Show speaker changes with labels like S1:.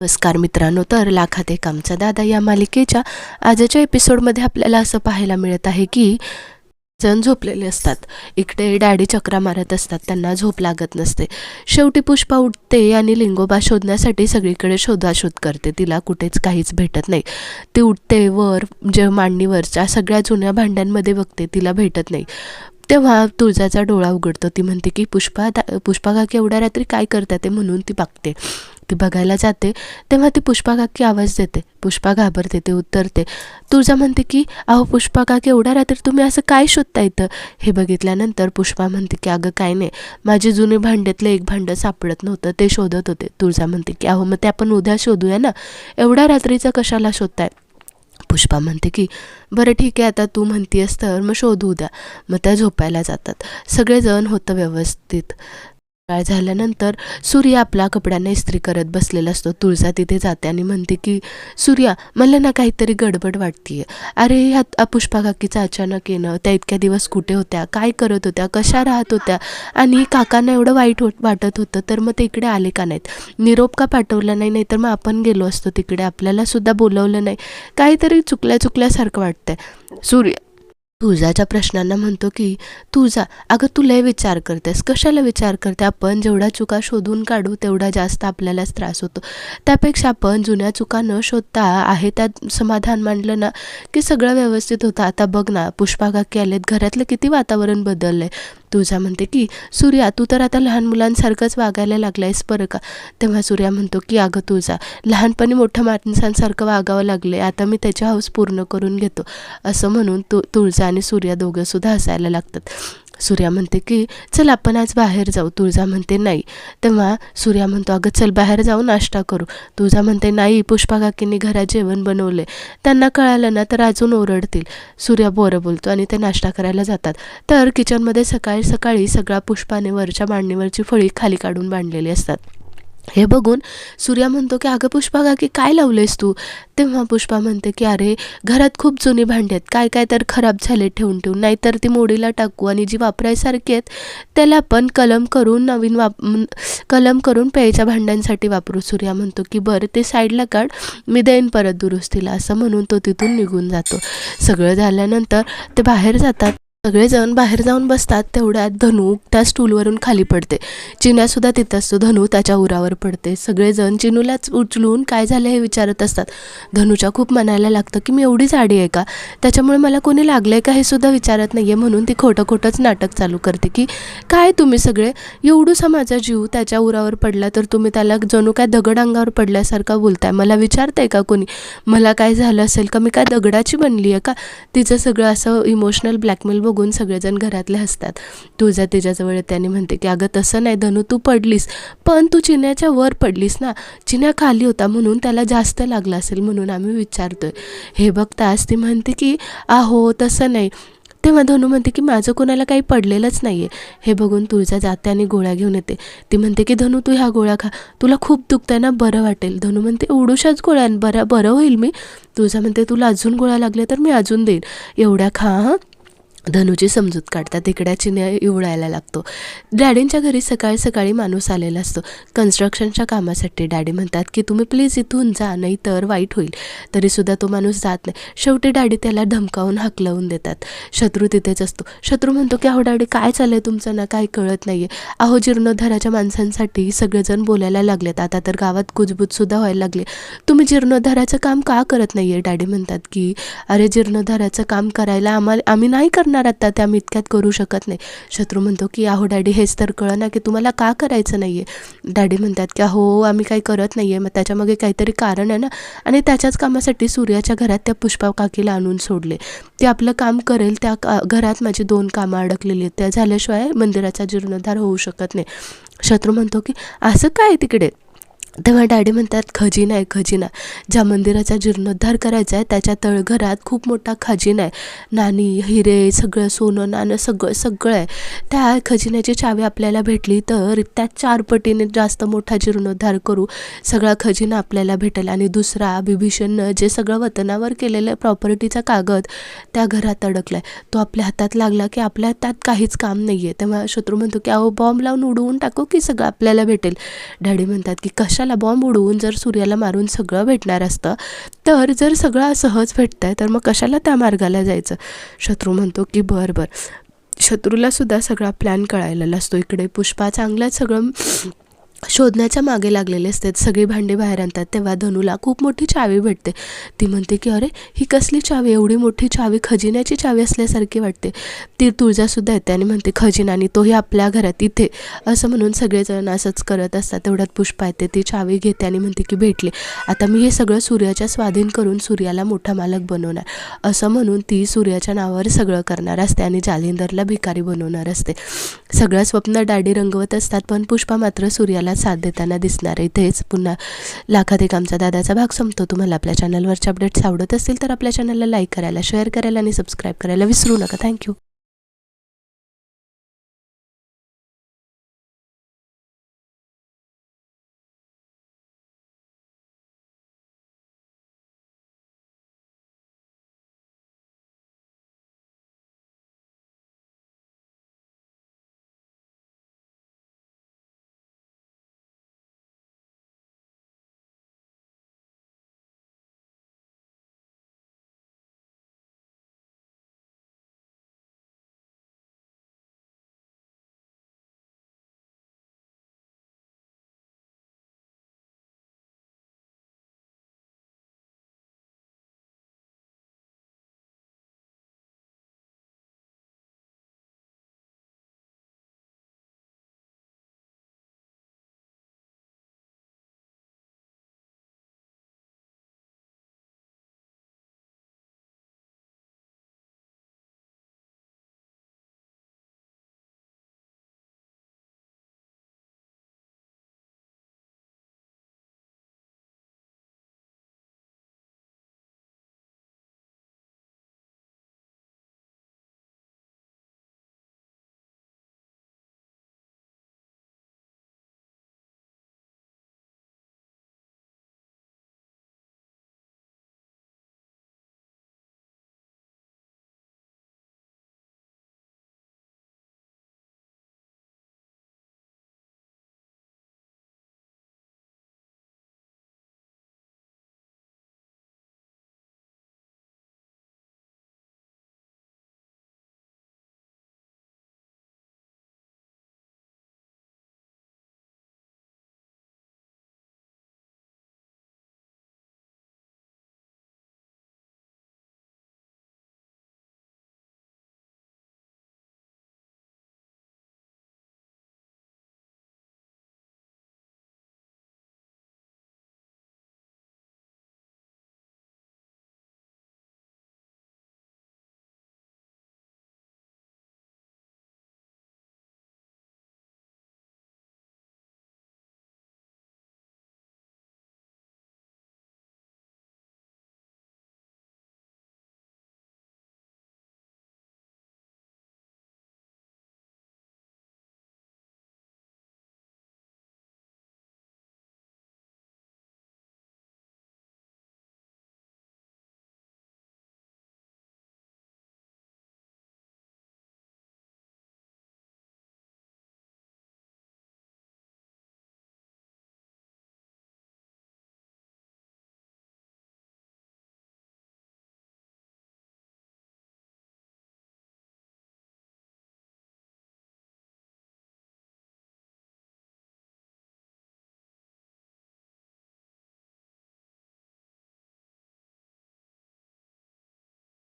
S1: नमस्कार मित्रांनो तर लाखात एक आमचा दादा या मालिकेच्या आजच्या एपिसोडमध्ये आपल्याला असं पाहायला मिळत आहे की जण झोपलेले असतात. इकडे डॅडी चक्रा मारत असतात त्यांना झोप लागत नसते. शेवटी पुष्पा उठते आणि लिंगोबा शोधण्यासाठी सगळीकडे शोधाशोध करते. तिला कुठेच काहीच भेटत नाही. ती उठते वर जे मांडणीवरच्या सगळ्या जुन्या भांड्यांमध्ये बघते तिला भेटत नाही. तेव्हा तुळजाचा डोळा उघडतो. ती म्हणते की पुष्पा दा पुष्पा काकी एवढ्या रात्री काय करतात ते म्हणून ती बघते. ती बघायला जाते. तेव्हा ती पुष्पा काकी आवाज देते. पुष्पा घाबरते ते उत्तरते तुळजा म्हणते की अहो पुष्पा काकी एवढ्या रात्री तुम्ही असं काय शोधता इथं? हे बघितल्यानंतर पुष्पा म्हणते की अगं काय नाही. माझे जुने भांड्यातलं एक भांडं सापडत नव्हतं. ते शोधत होते. तुळजा म्हणते की अहो मग ते आपण उद्या शोधूया ना? एवढ्या रात्रीचं कशाला शोधताय? पुष्पा म्हणते की बरं ठीक आहे आता तू म्हणतीयस तर मग शोधू द्या मग त्या झोपायला जातात. सगळेजण होतं व्यवस्थित. काळ झाल्यानंतर सूर्य आपला कपड्यांना इस्त्री करत बसलेला असतो. तुळजा तिथे जाते आणि म्हणते की सूर्या मला ना काहीतरी गडबड वाटते अरे ह्या पुष्पा काकीचं अचानक येणं त्या इतक्या दिवस कुठे होत्या? काय करत होत्या? कशा राहत होत्या? आणि काकांना एवढं वाईट होत वाटत होतं तर मग ते इकडे आले का नाहीत? निरोप का पाठवला नाही? नाहीतर मग आपण गेलो असतो तिकडे. आपल्याला सुद्धा बोलवलं नाही. काहीतरी चुकल्या चुकल्यासारखं वाटतंय. सूर्य तुळजाच्या प्रश्नांना म्हणतो की तुझा अगं तू लय विचार करतेस. कशाला विचार करते? आपण जेवढा चुका शोधून काढू तेवढा जास्त आपल्यालाच त्रास होतो. त्यापेक्षा आपण जुन्या चुका न शोधता आहे त्यात समाधान मांडलं ना की सगळं व्यवस्थित होतं. आता बघ ना पुष्पाकाकी आलेत. घरातलं किती वातावरण बदललं आहे तुझा म्हणते की सूर्या तू तर आता लहान मुलांसारखंच वागायला लागलायस बरं का? तेव्हा सूर्या म्हणतो की अगं तुझा लहानपणी मोठ्या माणसांसारखं वागावं लागले आता मी त्याची हौस पूर्ण करून घेतो. असं म्हणून तु तुळजा आणि सूर्या दोघं सुद्धा हसायला लागतात. सूर्या म्हणते की चल आपण आज बाहेर जाऊ. तुळजा म्हणते नाही. तेव्हा सूर्या म्हणतो अगं चल बाहेर जाऊ नाश्ता करू. तुळजा म्हणते नाही पुष्पा काकींनी घरात जेवण बनवले त्यांना कळालं ना तर अजून ओरडतील. सूर्या बोरं बोलतो आणि ते नाश्ता करायला जातात. तर किचनमध्ये सकाळी सकाळी सगळा पुष्पाने वरच्या मांडणीवरची फळी खाली काढून बांधलेली असतात. हे बघून सूर्या म्हणतो की अगं पुष्पा काकी काय लावलेस तू? तेव्हा पुष्पा म्हणते की अरे घरात खूप जुनी भांडी आहेत. काय काय तर खराब झाले ठेवून ठेवून. नाहीतर ती मोडीला टाकू आणि जी वापरायसारखी आहेत त्याला आपण कलम करून नवीन वाप कलम करून प्यायच्या भांड्यांसाठी वापरू. सूर्या म्हणतो की बरं ते साईडला काढ. मी देईन परत दुरुस्तीला. असं म्हणून तो तिथून निघून जातो. सगळं झाल्यानंतर ते बाहेर जातात. सगळेजण बाहेर जाऊन बसतात तेवढ्यात धनू त्या स्टूलवरून खाली पडते. चिन्यासुद्धा तिथं असतो. धनू त्याच्या उरावर पडते. सगळेजण चिनूलाच उचलून काय झालं हे विचारत असतात. धनूच्या खूप मनायला लागतं की मी एवढी जाडी आहे का? त्याच्यामुळे मला कोणी लागलं आहे का हे सुद्धा विचारत नाही आहे म्हणून ती खोटं खोटंच नाटक चालू करते की काय तुम्ही सगळे? एवढूसा माझा जीव त्याच्या उरावर पडला तर तुम्ही त्याला जणू काय दगड अंगावर पडल्यासारखा बोलताय? मला विचारताय का कोणी? मला काय झालं असेल का? मी काय दगडाची बनली आहे का? तिचं सगळं असं इमोशनल ब्लॅकमेल बघून बघून सगळेजण घरातले हसतात. तुझ्या तिच्याजवळ त्याने म्हणते की अगं तसं नाही धनू तू पडलीस. पण तू चिन्याच्या वर पडलीस ना. चिन्या खाली होता म्हणून त्याला जास्त लागला असेल म्हणून आम्ही विचारतोय. हे बघताच ती म्हणते की आहो तसं नाही. तेव्हा धनू म्हणते की माझं कोणाला काही पडलेलंच नाही आहे हे बघून तुळजा जाते आणि गोळ्या घेऊन येते. ती म्हणते की धनू तू ह्या गोळ्या खा. तुला खूप दुखतंय ना बरं वाटेल. धनू म्हणते उडूशाच गोळ्या बरं बरं होईल मी. तुळजा म्हणते तुला अजून गोळ्या लागल्या तर मी अजून देईन. एवढ्या खा हां. धनुची समजूत काढतात तिकड्या चिन्या इवळायला लागतो. डॅडींच्या घरी सकाळी सकाळी माणूस आलेला असतो. कन्स्ट्रक्शनच्या कामासाठी डॅडी म्हणतात की तुम्ही प्लीज इथून जा नाही तर वाईट होईल. तरीसुद्धा तो माणूस जात नाही. शेवटी डॅडी त्याला धमकावून हाकलवून देतात. शत्रू तिथेच असतो. शत्रू म्हणतो की अहो डॅडी काय चाललंय तुमचं ना? काय कळत नाही आहे अहो जीर्णोद्धाराच्या माणसांसाठी सगळेजण बोलायला लागलेत. आता तर गावात कुजबूजसुद्धा व्हायला लागले. तुम्ही जीर्णोद्धाराचं काम का करत नाही आहे डॅडी म्हणतात की अरे जीर्णोद्धाराचं काम करायला आम्हाला आम्ही नाही करणार. करणार आता त्या आम्ही इतक्यात करू शकत नाही. शत्रू म्हणतो की अहो डॅडी हेच तर कळं ना की तुम्हाला का करायचं नाही आहे डॅडी म्हणतात की अहो आम्ही काही करत नाही आहे मग त्याच्यामागे काहीतरी कारण आहे ना? आणि त्याच्याच कामासाठी सूर्याच्या घरात त्या पुष्पा काकीला आणून सोडले. ते आपलं काम करेल त्या का घरात माझी दोन कामं अडकलेली आहेत. त्या झाल्याशिवाय मंदिराचा जीर्णोद्धार होऊ शकत नाही. शत्रू म्हणतो की असं काय तिकडे? तेव्हा डॅडी म्हणतात खजिना आहे खजिना. ज्या मंदिराचा जीर्णोद्धार करायचा आहे त्याच्या तळघरात खूप मोठा खजिना आहे. नाणी हिरे सगळं सोनं नाणं सगळं सगळं आहे. त्या खजिन्याची चावी आपल्याला भेटली तर त्यात चार पटीने जास्त मोठा जीर्णोद्धार करू. सगळा खजिना आपल्याला भेटेल. आणि दुसरा बिभीषणनं जे सगळं वतनावर केलेलं प्रॉपर्टीचा कागद त्या घरात अडकला आहे तो आपल्या हातात लागला की आपल्या हातात काहीच काम नाही आहे तेव्हा शत्रू म्हणतो की अहो बॉम्ब लावून उडवून टाकू की सगळं आपल्याला भेटेल? डॅडी म्हणतात की कशा आकाशाला बॉम्ब उडवून जर सूर्याला मारून सगळं भेटणार असतं तर जर सगळं सहज भेटतंय तर मग कशाला त्या मार्गाला जायचं? शत्रू म्हणतो की बरं बरं. शत्रूला सुद्धा सगळा प्लॅन कळायला असतो इकडे पुष्पा चांगलाच सगळं शोधण्याच्या मागे लागलेले असतात. सगळी भांडी बाहेर आणतात. तेव्हा धनुला खूप मोठी चावी भेटते. ती म्हणते की अरे ही कसली चावी? एवढी मोठी चावी खजिन्याची चावी असल्यासारखी वाटते. ती तुळजासुद्धा येते आणि म्हणते खजिना आणि तोही आपल्या घरात इथे. असं म्हणून सगळेजण असंच करत असतात. तेवढ्यात पुष्पा येते. ती चावी घेते आणि म्हणते की भेटली. आता मी हे सगळं सूर्याच्या स्वाधीन करून सूर्याला मोठा मालक बनवणार. असं म्हणून ती सूर्याच्या नावावर सगळं करणार असते आणि जालिंदरला भिकारी बनवणार असते. सगळं स्वप्न डाडी रंगवत असतात पण पुष्पा मात्र सूर्याला साथ देताना दिसणार आहे. इथेच पुन्हा लाखात एक आमचा दादाचा भाग संपतो. तुम्हाला आपल्या चॅनलवरचे अपडेट्स आवडत असतील तर आपल्या चॅनलला लाईक करायला शेअर करायला आणि सबस्क्राईब करायला विसरू नका. थँक्यू